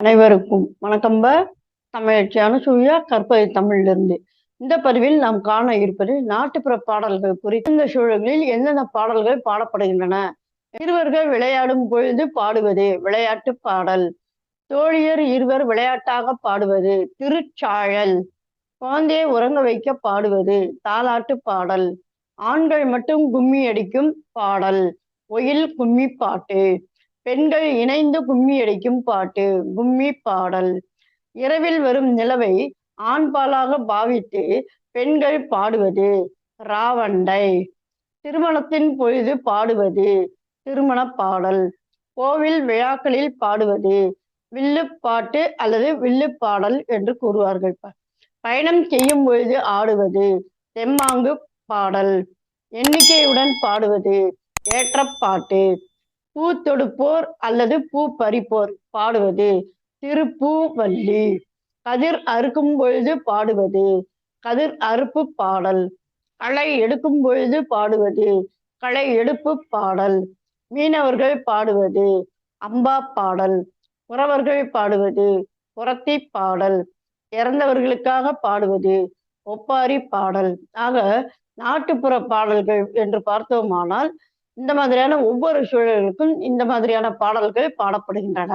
அனைவருக்கும் வணக்கம்ப தமிழ்ச்சியான அனுசூயா கற்பதை தமிழிலிருந்து. இந்த பதிவில் நாம் காண இருப்பது நாட்டுப்புற பாடல்கள் குறித்து. இந்த சூழல்களில் எந்தெந்த பாடல்கள் பாடப்படுகின்றன? இருவர்கள் விளையாடும் பொழுது பாடுவது விளையாட்டு பாடல். தோழியர் இருவர் விளையாட்டாக பாடுவது திருச்சாழல். குழந்தையை உறங்க வைக்க பாடுவது தாலாட்டு பாடல். ஆண்கள் மட்டும் கும்மி அடிக்கும் பாடல். ஒயில் கும்மி பாட்டு. பெண்கள் இணைந்து கும்மி அடிக்கும் பாட்டு கும்மி பாடல். இரவில் வரும் நிலவை ஆண்பாலாக பாவித்து பெண்கள் பாடுவது ராவண்டை. திருமணத்தின் பொழுது பாடுவது திருமண பாடல். கோவில் விழாக்களில் பாடுவது வில்லுப்பாட்டு அல்லது வில்லுப்பாடல் என்று கூறுவார்கள். பயணம் செய்யும் பொழுது ஆடுவது தெம்மாங்கு பாடல். எண்ணிக்கையுடன் பாடுவது ஏற்றப்பாட்டு பூ தொடுப்போர் அல்லது பூ பறிப்போர் பாடுவது. திருப்பூவல்லி. கதிர் அறுக்கும் பொழுது பாடுவது. கதிர் அறுப்பு பாடல். களை எடுக்கும் பொழுது பாடுவது. களை எடுப்பு பாடல். மீனவர்கள் பாடுவது. அம்பா பாடல். உறவர்கள் பாடுவது. புறத்தி பாடல். இறந்தவர்களுக்காக பாடுவது. ஒப்பாரி பாடல். ஆக நாட்டுப்புற பாடல்கள் என்று பார்த்தோமானால் இந்த மாதிரியான ஒவ்வொரு சூழலுக்கும் இந்த மாதிரியான பாடல்கள் பாடப்படுகின்றன.